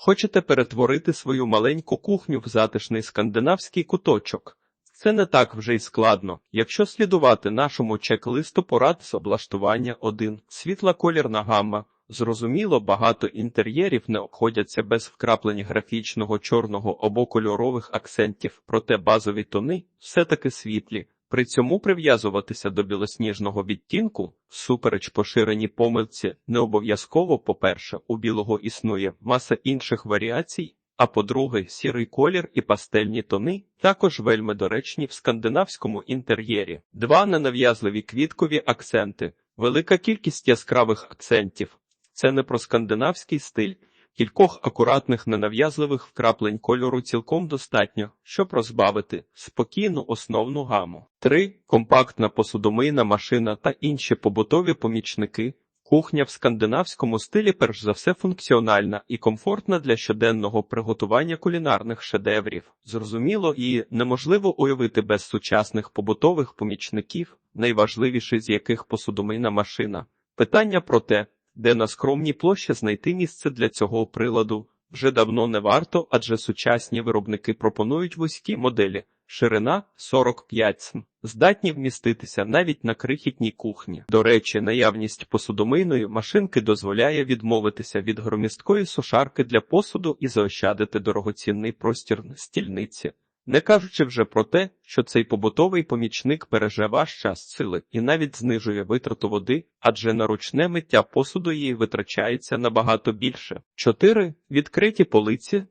Хочете перетворити свою маленьку кухню в затишний скандинавський куточок? Це не так вже й складно, якщо слідувати нашому чек-листу порад з облаштування 1. Світла колірна гамма. Зрозуміло, багато інтер'єрів не обходяться без вкраплень графічного чорного або кольорових акцентів, проте базові тони все-таки світлі. При цьому прив'язуватися до білосніжного відтінку, супереч поширеній помилці, не обов'язково, по-перше, у білого існує маса інших варіацій, а по-друге, сірий колір і пастельні тони також вельми доречні в скандинавському інтер'єрі. Два ненав'язливі квіткові акценти, велика кількість яскравих акцентів. Це не про скандинавський стиль. Кількох акуратних ненав'язливих вкраплень кольору цілком достатньо, щоб розбавити спокійну основну гаму. 3. Компактна посудомийна машина та інші побутові помічники. Кухня в скандинавському стилі перш за все функціональна і комфортна для щоденного приготування кулінарних шедеврів. Зрозуміло, її неможливо уявити без сучасних побутових помічників, найважливіший з яких посудомийна машина. Питання про те, де на скромній площі знайти місце для цього приладу, вже давно не варто, адже сучасні виробники пропонують вузькі моделі. Ширина 45 см, здатні вміститися навіть на крихітній кухні. До речі, наявність посудомийної машинки дозволяє відмовитися від громісткої сушарки для посуду і заощадити дорогоцінний простір на стільниці. Не кажучи вже про те, що цей побутовий помічник береже ваш час сили і навіть знижує витрату води, адже на ручне миття посуду її витрачається набагато більше. 4. Відкриті полиці.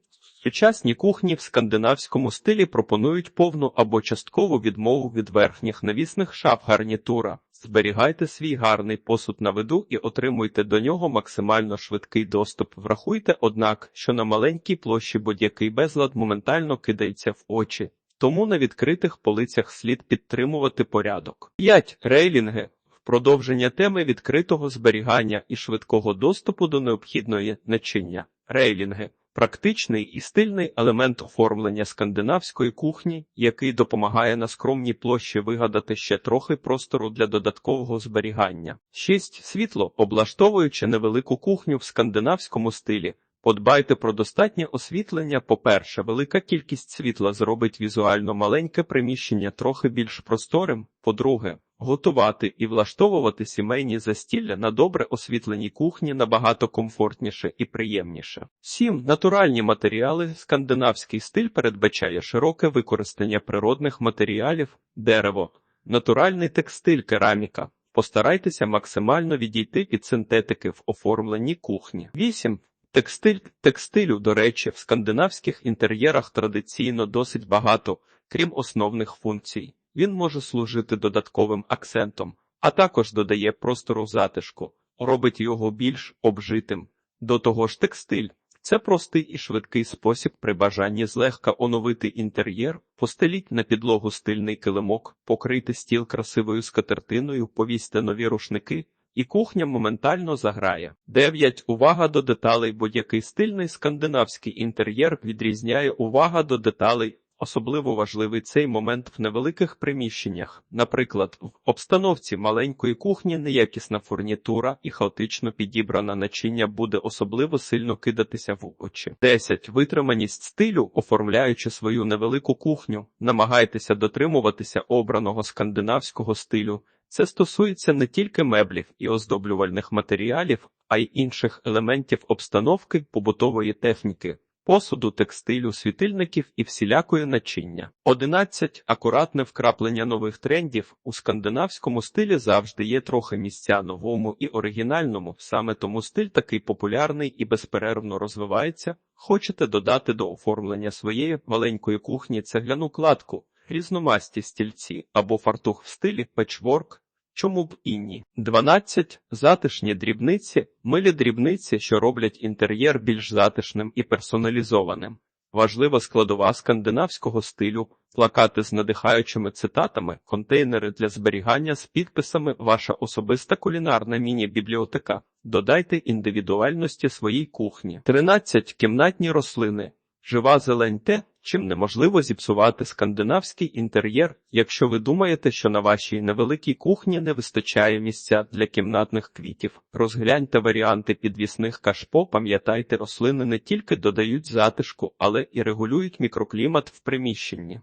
Сучасні кухні в скандинавському стилі пропонують повну або часткову відмову від верхніх навісних шаф гарнітура. Зберігайте свій гарний посуд на виду і отримуйте до нього максимально швидкий доступ. Врахуйте, однак, що на маленькій площі будь-який безлад моментально кидається в очі, тому на відкритих полицях слід підтримувати порядок. 5. Рейлінги. Продовження теми відкритого зберігання і швидкого доступу до необхідної начиння. Рейлінги. Практичний і стильний елемент оформлення скандинавської кухні, який допомагає на скромній площі вигадати ще трохи простору для додаткового зберігання. 6. Світло, облаштовуючи невелику кухню в скандинавському стилі. Подбайте про достатнє освітлення. По-перше, велика кількість світла зробить візуально маленьке приміщення трохи більш просторим. По-друге, готувати і влаштовувати сімейні застілля на добре освітленій кухні набагато комфортніше і приємніше. 7. Натуральні матеріали. Скандинавський стиль передбачає широке використання природних матеріалів, дерево, натуральний текстиль, кераміка. Постарайтеся максимально відійти від синтетики в оформленні кухні. 8. Текстиль текстилю, до речі, в скандинавських інтер'єрах традиційно досить багато, крім основних функцій. Він може служити додатковим акцентом, а також додає простору затишку, робить його більш обжитим. До того ж, текстиль це простий і швидкий спосіб при бажанні злегка оновити інтер'єр, постеліть на підлогу стильний килимок, покрийте стіл красивою скатертиною, повісьте нові рушники. І кухня моментально заграє. 9. Увага до деталей. Будь-який стильний скандинавський інтер'єр відрізняє увага до деталей. Особливо важливий цей момент в невеликих приміщеннях. Наприклад, в обстановці маленької кухні неякісна фурнітура і хаотично підібрана начиння буде особливо сильно кидатися в очі. 10. Витриманість стилю, оформляючи свою невелику кухню, намагайтеся дотримуватися обраного скандинавського стилю. Це стосується не тільки меблів і оздоблювальних матеріалів, а й інших елементів обстановки побутової техніки, посуду, текстилю, світильників і всілякої начиння. 11. Акуратне вкраплення нових трендів у скандинавському стилі завжди є трохи місця новому і оригінальному, саме тому стиль такий популярний і безперервно розвивається. Хочете додати до оформлення своєї маленької кухні цегляну кладку різномасті стільці або фартух в стилі печворк, чому б і ні. 12. Затишні дрібниці, милі дрібниці, що роблять інтер'єр більш затишним і персоналізованим. Важлива складова скандинавського стилю, плакати з надихаючими цитатами, контейнери для зберігання з підписами, ваша особиста кулінарна міні-бібліотека. Додайте індивідуальності своїй кухні. 13. Кімнатні рослини. Жива зелень те, Чим неможливо зіпсувати скандинавський інтер'єр, якщо ви думаєте, що на вашій невеликій кухні не вистачає місця для кімнатних квітів. Розгляньте варіанти підвісних кашпо, пам'ятайте, рослини не тільки додають затишку, але і регулюють мікроклімат в приміщенні.